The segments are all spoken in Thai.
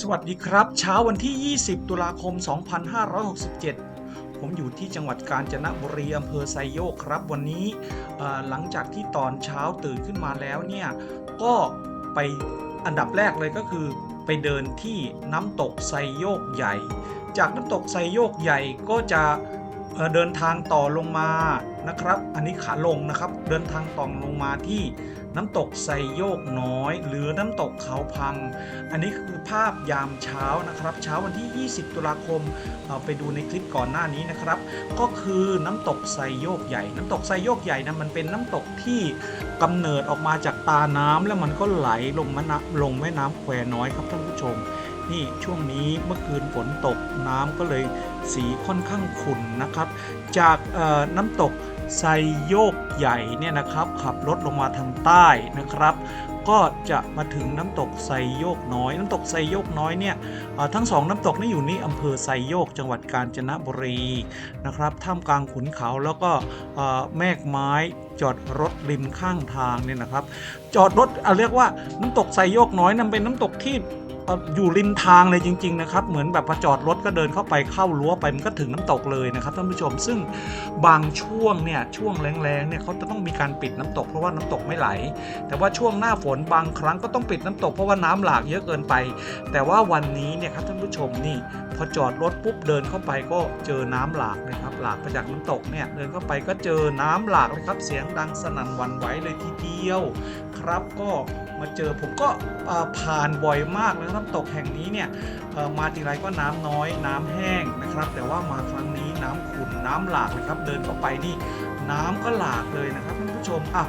สวัสดีครับ เช้าวันที่ 20 ตุลาคม 2567 ผมอยู่ที่จังหวัดกาญจนบุรีอำเภอไซโยกครับ วันนี้หลังจากที่ตอนเช้าตื่นขึ้นมาแล้วเนี่ยก็ไปอันดับแรกเลยก็คือ ไปเดินที่น้ำตกไซโยกใหญ่ จากน้ำตกไซโยกใหญ่ก็จะเเดินทางต่อลงมานะครับ อันนี้ขาลงนะครับ เดินทางต่อลงมาที่ น้ำตกไซโยกน้อย หรือน้ำตกเขาพัง อันนี้คือภาพยามเช้านะครับ เช้าวันที่ 20 ตุลาคมเอาไปดูในคลิปก่อนหน้านี้นะครับ ก็คือน้ำตกไซโยกใหญ่ น้ำตกไซโยกใหญ่นะมันเป็นน้ำตกที่กำเนิดออกมาจากตาน้ำแล้วมันก็ไหลลงแม่น้ำลงแม่น้ำแควน้อยครับท่านผู้ชมนี่ช่วงนี้เมื่อคืนฝนตกน้ำก็เลยสีค่อนข้างขุ่นนะครับ จากน้ำตก ไซโยกใหญ่เนี่ยนะครับขับรถลงมาทางใต้นะครับ ก็จะมาถึงน้ำตกไซโยกน้อย น้ำตกไซโยกน้อยเนี่ยทั้งสองน้ำตกนี่อยู่นี่อำเภอไซโยกจังหวัดกาญจนบุรีนะครับท่ามกลางขุนเขาแล้วก็แมกไม้จอดรถริมข้างทางเนี่ยนะครับ จอดรถเอาเรียกว่าน้ำตกไซโยกน้อยนั่นเป็นน้ำตกที่ อยู่ริมทางเลยจริง ๆ นะครับ เหมือนแบบพอจอดรถก็เดินเข้าไปเข้ารั้วไปมันก็ถึงน้ำตกเลยนะครับท่านผู้ชมซึ่งบางช่วงเนี่ยช่วงแรงๆเนี่ยเขาจะต้องมีการปิดน้ำตกเพราะว่าน้ำตกไม่ไหล แต่ว่าช่วงหน้าฝนบางครั้งก็ต้องปิดน้ำตกเพราะว่าน้ำหลากเยอะเกินไป แต่ว่าวันนี้เนี่ยครับท่านผู้ชมนี่พอจอดรถปุ๊บเดินเข้าไปก็เจอน้ำหลากนะครับหลากมาจากน้ำตกเนี่ยเดินเข้าไปก็เจอน้ำหลากเลยครับเสียงดังสนั่นหวันไหวเลยทีเดียว ครับก็มาเจอผมก็ผ่านบ่อยมากนะครับน้ำตกแห่งนี้เนี่ยมาทีไรก็น้ำน้อยน้ำแห้งนะครับ แต่ว่ามาครั้งนี้น้ำขุ่นน้ำหลากเลยครับเดินเข้าไปนี่น้ำก็หลากเลยนะครับท่านผู้ชมอะ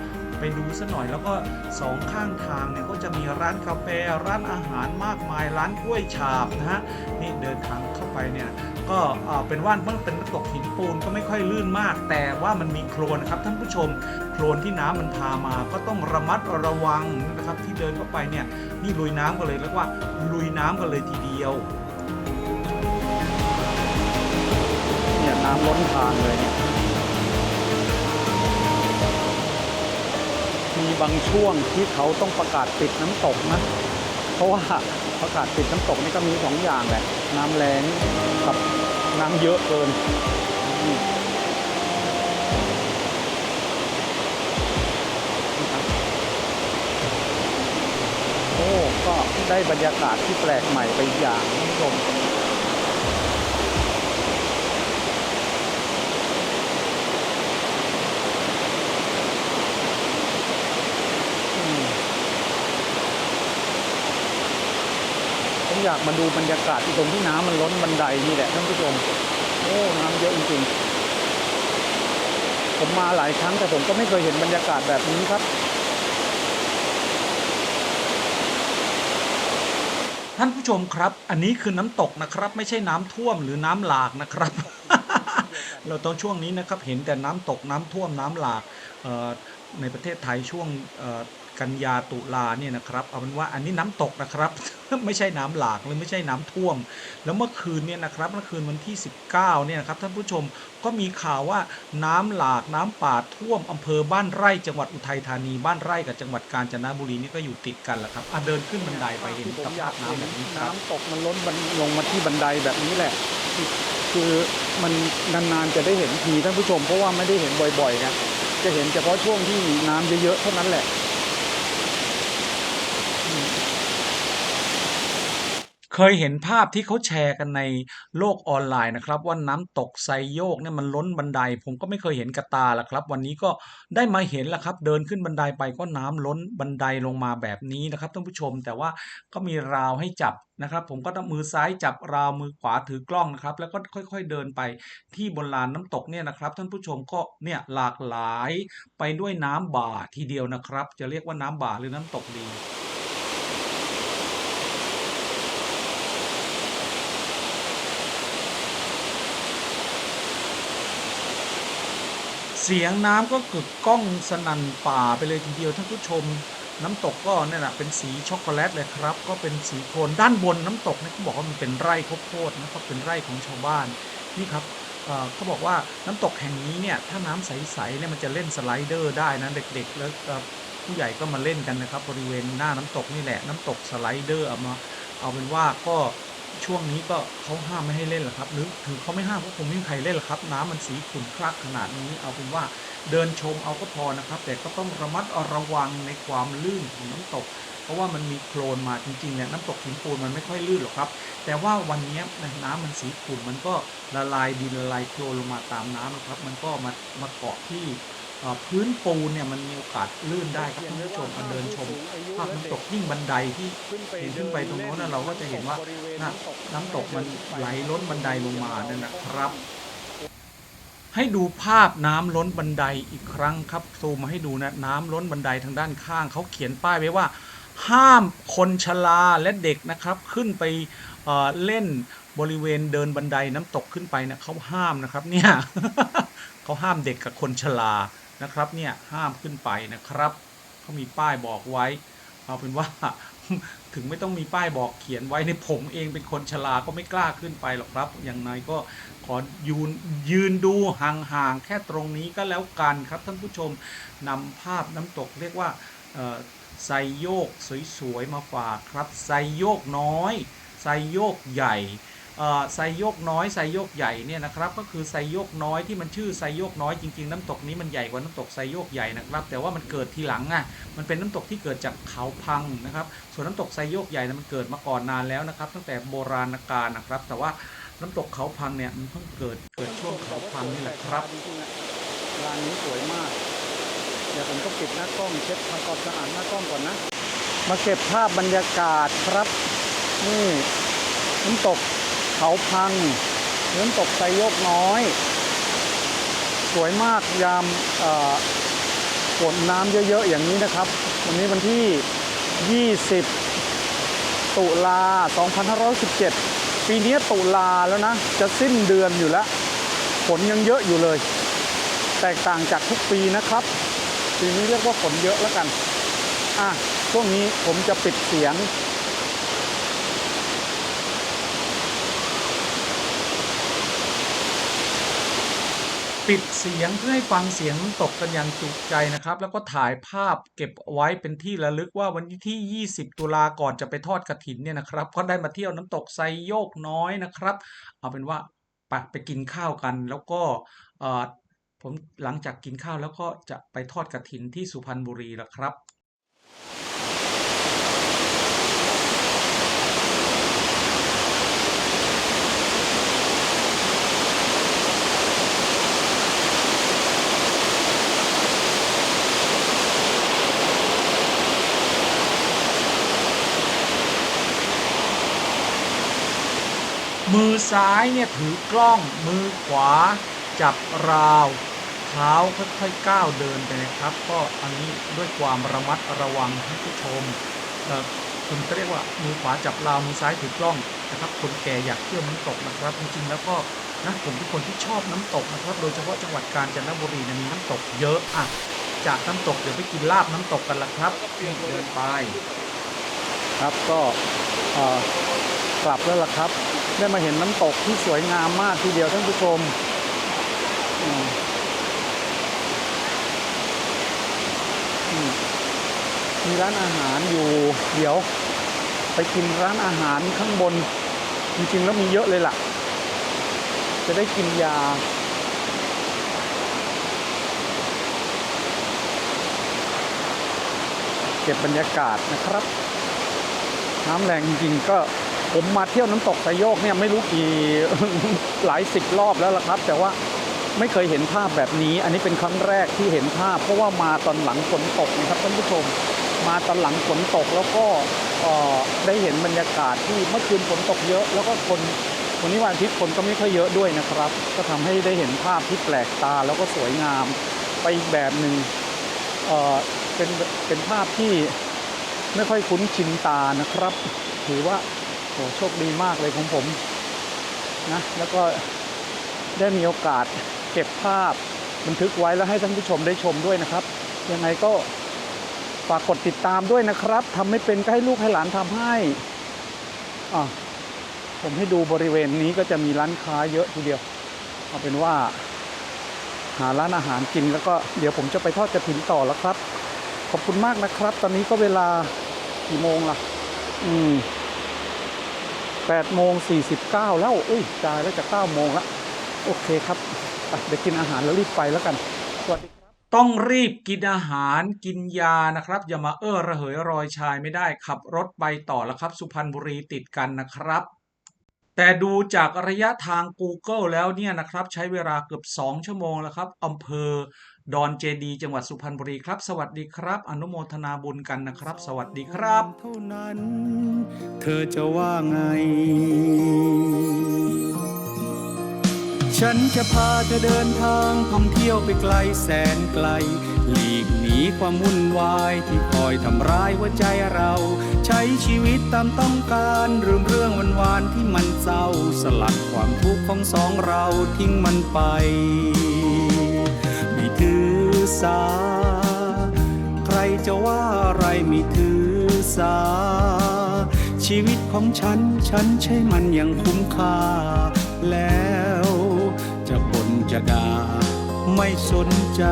ดูซะหน่อย แล้วก็สองข้างทางเนี่ยก็จะมีร้านกาแฟร้านอาหารมากมายร้านกล้วยฉาบนะฮะนี่เดินทางเข้าไปเนี่ยก็เป็นว่านมันเป็นน้ำตกหินปูนก็ไม่ค่อยลื่นมาก แต่ว่ามันมีโคลนนะครับท่านผู้ชมโคลนที่น้ำมันพามาก็ต้องระมัดระวังนะครับที่เดินเข้าไปเนี่ยนี่ลุยน้ำกันเลยเรียกว่าลุยน้ำกันเลยทีเดียวเนี่ยน้ำล้นทางเลยเนี่ย บางช่วงที่เขาต้องประกาศปิดน้ำตกนะ เพราะว่าประกาศปิดน้ำตกนี่ก็มีสองอย่างแหละ น้ำแรงกับน้ำเยอะเกินโอ้ก็ได้บรรยากาศที่แปลกใหม่ไปอีกอย่างท่านผู้ชม อยากมาดูบรรยากาศที่ตรงที่น้ำมันล้นบันไดนี่แหละท่านผู้ชม โอ้น้ำเยอะจริงๆ ผมมาหลายครั้งแต่ผมก็ไม่เคยเห็นบรรยากาศแบบนี้ครับ ท่านผู้ชมครับ อันนี้คือน้ำตกนะครับ ไม่ใช่น้ำท่วมหรือน้ำหลากนะครับ เราตอนช่วงนี้นะครับเห็นแต่น้ำตกน้ำท่วมน้ำหลาก ในประเทศไทยช่วงกันยาตุลาเนี่ยนะครับเอาเป็นว่าอันนี้น้ำตกนะครับ ไม่ใช่น้ำหลากหรือไม่ใช่น้ำท่วม แล้วเมื่อคืนเนี่ยนะครับเมื่อคืนวันที่ 19เนี่ยนะครับท่านผู้ชมก็มีข่าวว่าน้ำหลากน้ำป่าท่วมอำเภอบ้านไร่จังหวัดอุทัยธานีบ้านไร่กับจังหวัดกาญจนบุรีนี่ก็อยู่ติดกันแหละครับอะเดินขึ้นบันไดไปเห็นสภาพน้ำแบบนี้ครับน้ำตกมันล้นบันลงมาที่บันไดแบบนี้แหละ คือมันนานๆจะได้เห็นทีท่านผู้ชมเพราะว่าไม่ได้เห็นบ่อยๆนะ จะเห็นเฉพาะช่วงที่น้ำเยอะๆเท่านั้นแหละ เคยเห็นภาพที่เขาแชร์กันในโลกออนไลน์นะครับ ว่าน้ำตกไซโยกเนี่ยมันล้นบันได ผมก็ไม่เคยเห็นกับตาละครับ วันนี้ก็ได้มาเห็นแล้วครับ เดินขึ้นบันไดไปก็น้ำล้นบันไดลงมาแบบนี้นะครับท่านผู้ชมแต่ว่าก็มีราวให้จับนะครับ ผมก็ต้องมือซ้ายจับราวมือขวาถือกล้องนะครับ แล้วก็ค่อย ๆเดินไปที่บนลานน้ำตกเนี่ยนะครับ ท่านผู้ชมก็เนี่ยหลากหลายไปด้วยน้ำบ่าทีเดียวนะครับ จะเรียกว่าน้ำบ่าหรือน้ำตกดี เสียงน้ำก็กึกก้องสนั่นป่าไปเลยทีเดียวท่านผู้ชม น้ำตกก็เนี่ยแหละเป็นสีช็อกโกแลตเลยครับ ก็เป็นสีโทนด้านบนน้ำตกเนี่ยเขาบอกว่ามันเป็นไร่ข้าวโพดนะครับเป็นไร่ของชาวบ้านนี่ครับเขาบอกว่าน้ำตกแห่งนี้เนี่ยถ้าน้ำใสๆเนี่ยมันจะเล่นสไลเดอร์ได้นะเด็กๆ แล้วผู้ใหญ่ก็มาเล่นกันนะครับบริเวณหน้าน้ำตกนี่แหละน้ำตกสไลเดอร์เอามาเอาเป็นว่าก็ ช่วงนี้ก็เขาห้ามไม่ให้เล่นหรอครับ หรือถึงเขาไม่ห้ามก็คงไม่มีใครเล่นหรอกครับ น้ำมันสีขุ่นคลักขนาดนี้ เอาเป็นว่าเดินชมเอาก็พอนะครับ แต่ก็ต้องระมัดระวังในความลื่นของน้ำตก เพราะว่ามันมีโคลนมาจริงๆเนี่ยน้ำตกหินปูนมันไม่ค่อยลื่นหรอกครับ แต่ว่าวันนี้น้ำมันสีขุ่นมันก็ละลายดินละลายโคลนลงมาตามน้ำนะครับ มันก็มามาเกาะที่ พื้นปูนเนี่ยมันมีโอกาสลื่นได้ครับท่านผู้ชมมาเดินชมภาพน้ำตกยิ่งบันไดที่เห็นขึ้นไปตรงโน้นนะเราก็จะเห็นว่าน้ำตกมันไหลล้นบันไดลงมานั่นนะครับ ให้ดูภาพน้ำล้นบันไดอีกครั้งครับซูมมาให้ดูนะน้ำล้นบันไดทางด้านข้างเขาเขียนป้ายไว้ว่า ห้ามคนชราและเด็กนะครับ ขึ้นไปเเล่นบริเวณเดินบันไดน้ำตกขึ้นไปนะเขาห้ามนะครับเนี่ยเขาห้ามเด็กกับคนชรา นะครับเนี่ยห้ามขึ้นไปนะครับเขามีป้ายบอกไว้ เอาเป็นว่าถึงไม่ต้องมีป้ายบอกเขียนไว้ในผมเองเป็นคนชราก็ไม่กล้าขึ้นไปหรอกครับ อย่างไรก็ขอยืนยืนดูห่างๆแค่ตรงนี้ก็แล้วกันครับท่านผู้ชมนำภาพน้ำตกเรียกว่าไซโยกสวยๆมาฝากครับไซโยกน้อยไซโยกใหญ่ ไซโยกน้อยไซโยกใหญ่เนี่ยนะครับก็คือไซโยกน้อยที่มันชื่อไซโยกน้อยจริงๆ น้ำตกนี้มันใหญ่กว่าน้ำตกไซโยกใหญ่นะครับ แต่ว่ามันเกิดทีหลังอะมันเป็นน้ำตกที่เกิดจากเขาพังนะครับ ส่วนน้ำตกไซโยกใหญ่นะมันเกิดมาก่อนนานแล้วนะครับ ตั้งแต่โบราณกาลนะครับ แต่ว่าน้ำตกเขาพังเนี่ยมันเพิ่งเกิดเกิดช่วงเขาพังนี่แหละครับร้านนี้สวยมากเดี๋ยวผมต้องปิดหน้ากล้องเช็ดทำความสะอาดหน้ากล้องก่อนนะ มาเก็บภาพบรรยากาศครับ นี่น้ำตก เขาพังน้ำตกไซโยกน้อย สวยมากยามฝนน้ำเยอะๆ อย่างนี้นะครับ วันนี้วันที่ 20 ตุลา 2517 ปีนี้ตุลาแล้วนะ จะสิ้นเดือนอยู่แล้ว ฝนยังเยอะอยู่เลย แตกต่างจากทุกปีนะครับ ปีนี้เรียกว่าฝนเยอะแล้วกัน อะ ช่วงนี้ผมจะปิดเสียง ปิดเสียงเพื่อให้ฟังเสียงตกกันอย่างจุใจนะครับ แล้วก็ถ่ายภาพเก็บไว้เป็นที่ระลึกว่าวันที่ 20 ตุลาก่อนจะไปทอดกระถินเนี่ยนะครับก็ได้มาเที่ยวน้ำตกไซโยกน้อยนะครับ เอาเป็นว่าไปไปกินข้าวกัน แล้วก็ผมหลังจากกินข้าวแล้วก็จะไปทอดกระถินที่สุพรรณบุรีแล้วครับ มือซ้ายเนี่ยถือกล้อง มือขวาจับราว เท้าค่อยๆก้าวเดินไปนะครับ ก็อันนี้ด้วยความระมัดระวังท่านผู้ชมเออคุณก็เรียกว่ามือขวาจับราวมือซ้ายถือกล้องนะครับ คนแก่อยากเที่ยวน้ำตกนะครับ จริงๆแล้วก็นะผมเป็นคนที่ชอบน้ำตกนะครับ โดยเฉพาะจังหวัดกาญจนบุรีเนี่ยมีน้ำตกเยอะอะจากน้ำตกเดี๋ยวไปกินลาบน้ำตกกันละครับเดินไป ครับก็อ่อกลับแล้วล่ะครับ ได้มาเห็นน้ำตกที่สวยงามมากทีเดียวท่านผู้ชมมีร้านอาหารอยู่ เดี๋ยว ไปกินร้านอาหารข้างบน จริงๆแล้วมีเยอะเลยล่ะ จะได้กินยาเก็บบรรยากาศนะครับ น้ำแรงจริงๆก็ ผมมาเที่ยวน้ำตกไซโยกเนี่ยไม่รู้กี่หลายสิบรอบแล้วล่ะครับ แต่ว่าไม่เคยเห็นภาพแบบนี้ อันนี้เป็นครั้งแรกที่เห็นภาพ เพราะว่ามาตอนหลังฝนตกนะครับท่านผู้ชม มาตอนหลังฝนตกแล้วก็ได้เห็นบรรยากาศที่เมื่อคืนฝนตกเยอะ แล้วก็คนวันนี้วันอาทิตย์ฝนก็ไม่ค่อยเยอะด้วยนะครับ ก็ทำให้ได้เห็นภาพที่แปลกตาแล้วก็สวยงามไปอีกแบบหนึ่งเเป็นเป็นภาพที่ไม่ค่อยคุ้นชินตานะครับ ถือว่า โหโชคดีมากเลยของผมนะแล้วก็ได้มีโอกาสเก็บภาพบันทึกไว้แล้วให้ท่านผู้ชมได้ชมด้วยนะครับ ยังไงก็ฝากกดติดตามด้วยนะครับทำไม่เป็นก็ให้ลูกให้หลานทำให้อะผมให้ดูบริเวณนี้ก็จะมีร้านค้าเยอะทีเดียว เอาเป็นว่า หาร้านอาหารกินแล้วก็เดี๋ยวผมจะไปทอดกระถินต่อแล้วครับ ขอบคุณมากนะครับ ตอนนี้ก็เวลากี่โมงล่ะ อืม 8โมง49 แล้ว อุ้ยจ่ายแล้วจะ9โมงล้วโอเคครับเดี๋ยวกินอาหารแล้วรีบไปแล้วกันสวัสดีครับ ต้องรีบกินอาหารกินยานะครับ อย่ามาเอ้อระเหยรอยชายไม่ได้ขับรถไปต่อแล้วครับ สุพรรณบุรีติดกันนะครับ แต่ดูจากระยะทาง Google แล้วเนี่ยนะครับ ใช้เวลาเกือบ 2 ชั่วโมงแล้วครับอำเภอ ดอนเจดี จังหวัดสุพรรณบุรีครับ สวัสดีครับ อนุโมทนาบุญกันนะครับ สวัสดีครับ เท่านั้น เธอจะว่าไง ฉันจะพาเธอเดินทางท่องเที่ยวไปไกลแสนไกล หลีกหนีความวุ่นวายที่คอยทำร้ายหัวใจเรา ใช้ชีวิตตามต้องการลืมเรื่องวันวานที่มันเศร้า สลัดความทุกข์ของสองเราทิ้งมันไป สา ใครจะว่าอะไรไม่ถือสา ชีวิตของฉัน ฉันใช้มันอย่างคุ้มค่า แล้วจะบ่นจะด่าไม่สนใจ